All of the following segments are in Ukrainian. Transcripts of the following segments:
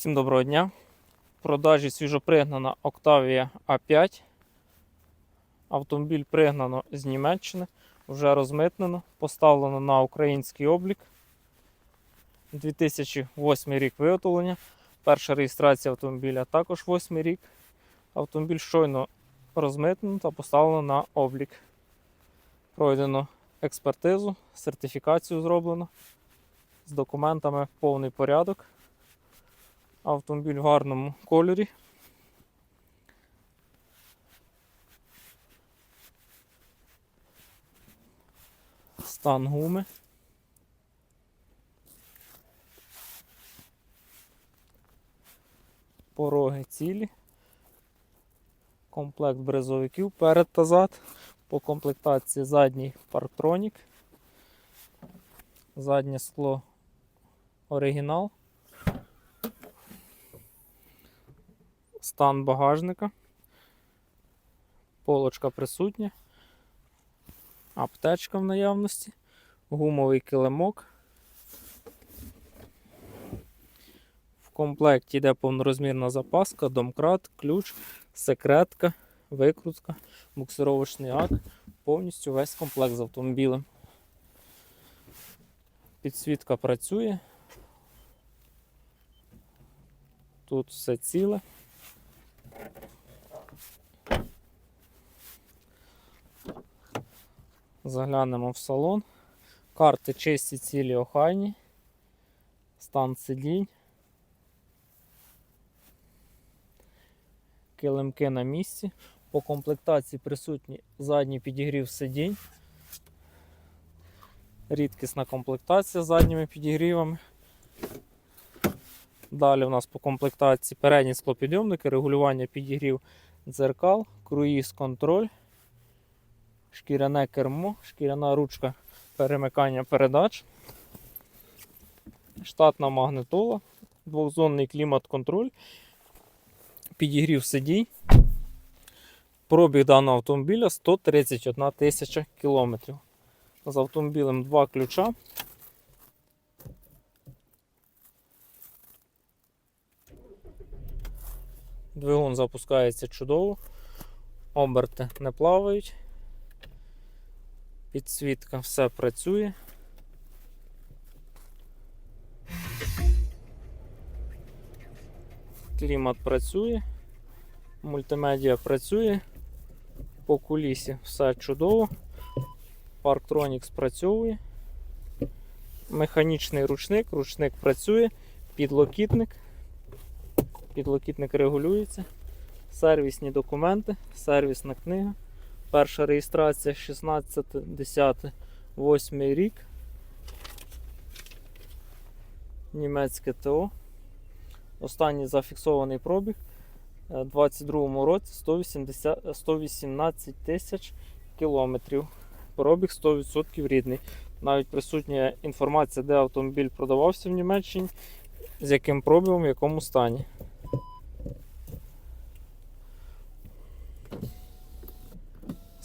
Всім доброго дня. В продажі свіжопригнана Octavia A5. Автомобіль пригнано з Німеччини, вже розмитнено, поставлено на український облік. 2008 рік виготовлення. Перша реєстрація автомобіля також 8 рік. Автомобіль щойно розмитнено та поставлено на облік. Пройдено експертизу, сертифікацію зроблено. З документами повний порядок. Автомобіль в гарному кольорі. Стан гуми. Пороги цілі. Комплект бризовиків перед та зад. По комплектації задній парктронік. Заднє скло оригінал. Стан багажника. Полочка присутня. Аптечка в наявності. Гумовий килимок. В комплекті йде повнорозмірна запаска, домкрат, ключ, секретка, викрутка, буксировочний акт. Повністю весь комплект з автомобілем. Підсвітка працює. Тут все ціле. Заглянемо в салон. Карти чисті, цілі, охайні. Стан сидінь. Килимки на місці. По комплектації присутні задній підігрів сидінь. Рідкісна комплектація з задніми підігрівами. Далі у нас по комплектації передні склопідйомники, регулювання підігрів дзеркал, круїз контроль, шкіряне кермо, шкіряна ручка перемикання передач, штатна магнитола, двохзонний клімат-контроль, підігрів сидінь. Пробіг даного автомобіля 131 тисяча кілометрів. З автомобілем два ключа. Двигун запускається чудово, оберти не плавають, підсвітка все працює. Клімат працює, мультимедіа працює, по кулісі все чудово, парктронік спрацьовує, механічний ручник, ручник працює, підлокітник. Підлокітник регулюється. Сервісні документи, сервісна книга. Перша реєстрація 16, 10, 8 рік. Німецьке ТО. Останній зафіксований пробіг у 22 році 180, 118 тисяч кілометрів. Пробіг 100% рідний. Навіть присутня інформація, де автомобіль продавався в Німеччині, з яким пробігом, в якому стані.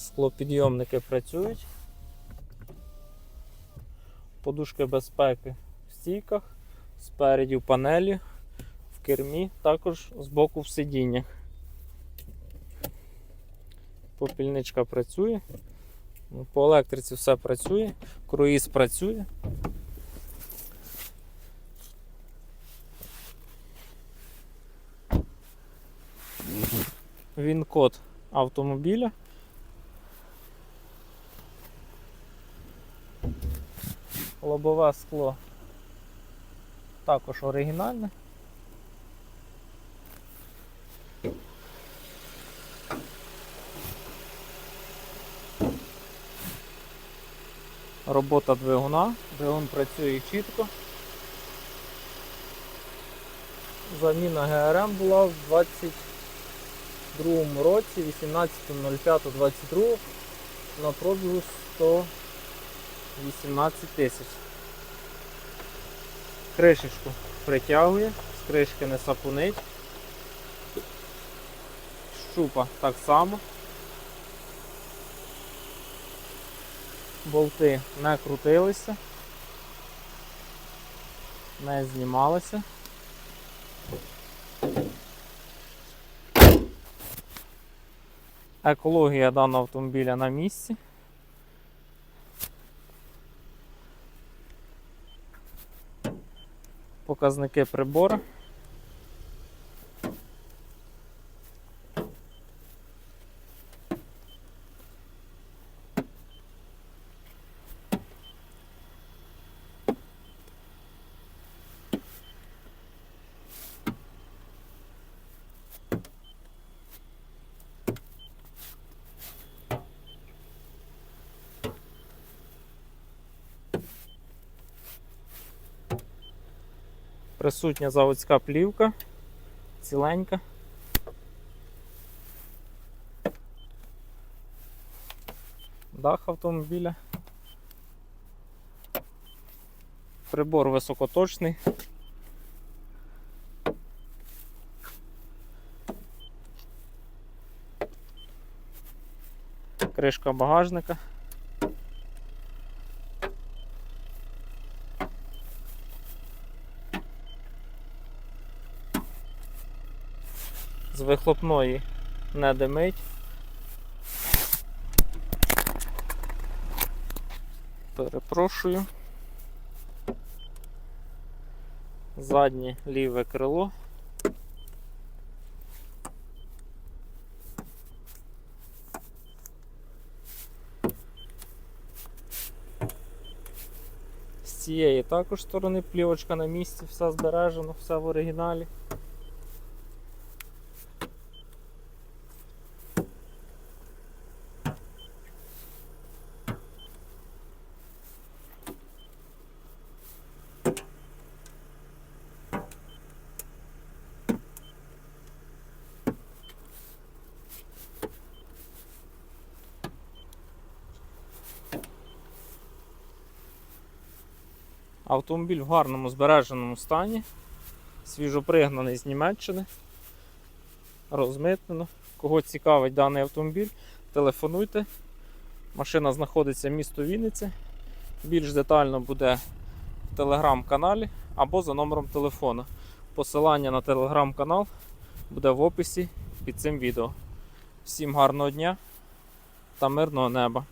Склопідйомники працюють. Подушки безпеки в стійках, спереді в панелі, в кермі, також з боку в сидіннях. Попільничка працює. По електриці все працює, круїз працює. Він код автомобіля. Лобове скло також оригінальне. Робота двигуна, двигун працює чітко. Заміна ГРМ була в 22 році, 18.05.22 на пробігу 118 тисяч. Кришечку притягує, з кришки не сапунить. Щупа так само. Болти не крутилися, не знімалися. Екологія даного автомобіля на місці. Показники прибору. Присутня заводська плівка, ціленька. Дах автомобіля. Прибор високоточний. Кришка багажника. З вихлопної не димить. Перепрошую. Заднє ліве крило. З цієї також сторони плівочка на місці, все збережено, все в оригіналі. Автомобіль в гарному збереженому стані, свіжопригнаний з Німеччини, розмитнено. Кого цікавить даний автомобіль, телефонуйте. Машина знаходиться в місто Вінниця. Більш детально буде в телеграм-каналі або за номером телефона. Посилання на телеграм-канал буде в описі під цим відео. Всім гарного дня та мирного неба!